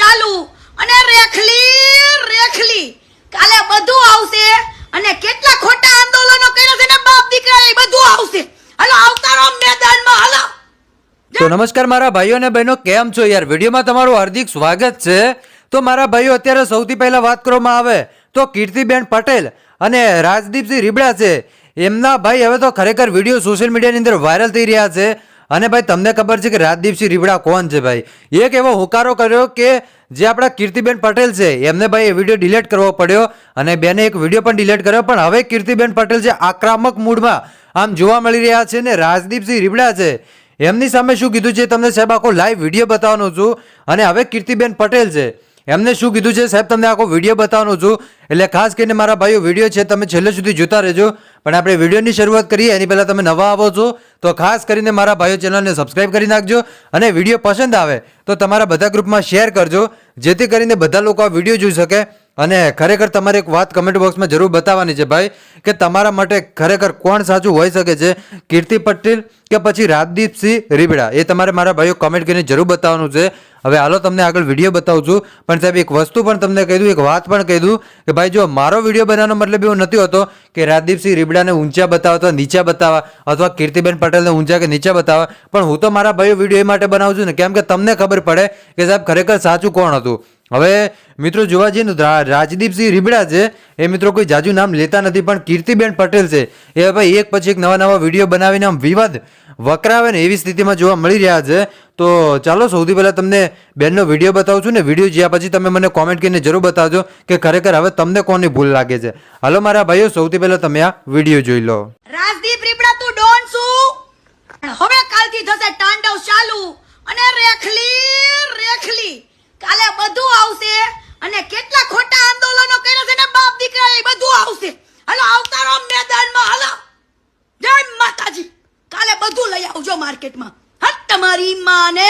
ચાલુ અને રેખલી રેખલી. કાલે બધું આવશે અને કેટલા ખોટા આંદોલનો કર્યા છે ને બાપ દીકરા, એ બધું આવશે. હલો, આવતારો મેદાનમાં, હલો. તો નમસ્કાર મારા ભાઈઓ અને બહેનો, કેમ છો યાર? વિડીયોમાં તમારું હાર્દિક સ્વાગત છે. તો મારા ભાઈઓ, અત્યારે સૌથી પહેલા વાત કરવામાં આવે તો કીર્તિબેન પટેલ અને રાજદીપસિંહ રીબડા છે. એમના ભાઈ હવે તો ખરેખર વીડિયો સોશિયલ મીડિયાની અંદર વાયરલ થઈ રહ્યા છે. અને ભાઈ, તમને ખબર છે કે રાજદીપસિંહ રીવડા કોણ છે ભાઈ? એક એવો હોકારો કર્યો કે જે આપણા કીર્તિબેન પટેલ છે. એમને ભાઈ એ વીડિયો ડિલીટ કરવો પડ્યો અને બેને એક વીડિયો પણ ડિલીટ કર્યો. પણ હવે કીર્તિબેન પટેલ છે આક્રમક મૂડમાં આમ જોવા મળી રહ્યા છે ને રાજદીપસિંહ રીવડા છે, એમની સામે શું કીધું છે તમને સાહેબ આખો લાઈવ વીડિયો બતાવવાનો છું. અને હવે કીર્તિબેન પટેલ છે, એમને શું કીધું છે સાહેબ, તમને આખો વીડિયો બતાવવાનો છું. એટલે ખાસ કરીને મારા ભાઈઓ, વીડિયો છે, તમે છેલ્લે સુધી જોતા રહેજો. પણ આપણે વિડીયોની શરૂઆત કરીએ, એની પહેલાં તમે નવા આવો છો, તો ખાસ કરીને મારા ભાઈઓ ચેનલને સબસ્ક્રાઈબ કરી નાખજો અને વીડિયો પસંદ આવે તો તમારા બધા ગ્રુપમાં શેર કરજો, જેથી કરીને બધા લોકો આ વીડિયો જોઈ શકે અને ખરેખર તમારે એક વાત કમેન્ટ બોક્સમાં જરૂર બતાવવાની છે ભાઈ, કે તમારા માટે ખરેખર કોણ સાચું હોઈ શકે છે? કીર્તિ પટેલ કે પછી રાજદીપસિંહ રીબડા? એ તમારે મારા ભાઈઓ કમેન્ટ કરીને જરૂર બતાવવાનું છે. હવે હાલો તમને આગળ વીડિયો બતાવું છું. પણ સાહેબ, એક વસ્તુ પણ તમને કહી દઉં, એક વાત પણ કહી દઉં, કે ભાઈ, જો મારો વીડિયો બનાવવાનો મતલબ એવો નથી હોતો કે રાજદીપસિંહ રીબડાને ઊંચા બતાવવા અથવા નીચા બતાવવા અથવા કીર્તિબેન પટેલને ઊંચા કે નીચા બતાવવા પણ હું તો મારા ભાઈઓ વીડિયો એ માટે બનાવું છું ને, કેમ કે તમને ખબર પડે કે સાહેબ, ખરેખર સાચું કોણ હતું? હવે મિત્રો જોવા જઈએ તો રાજદીપસિંહ રીબડા છે, એ મિત્રો કોઈ જાજુ નામ લેતા નથી, પણ કીર્તિબેન પટેલ છે. એ ભાઈ એક પછી એક નવા નવા વીડિયો બનાવીને આમ વિવાદ વકરાવે ને એવી સ્થિતિમાં જોવા મળી રહ્યા છે. તો ચાલો સૌથી પહેલાં તમને બેનનો વીડિયો બતાવું છું ને વીડિયો જ્યાં પછી તમે મને કોમેન્ટ કરીને જરૂર બતાવજો કે ખરેખર હવે તમને કોની ભૂલ લાગે છે. હાલો મારા ભાઈઓ, સૌથી પહેલાં તમે આ વીડિયો જોઈ લો. રાજદીપ રીબડા તું ડોન છું હવે કાલથી થશે તાંડવ ચાલુ અને રેખલી રેખલી કાલે બધું આવશે અને કેટલા ખોટા આંદોલનો કર્યા છે ને બાપ દીકરા એ બધું આવશે હાલો આવતારો મેદાનમાં હાલો જય માતાજી કાલે બધું આવજો માર્કેટમાં. હા તમારી માને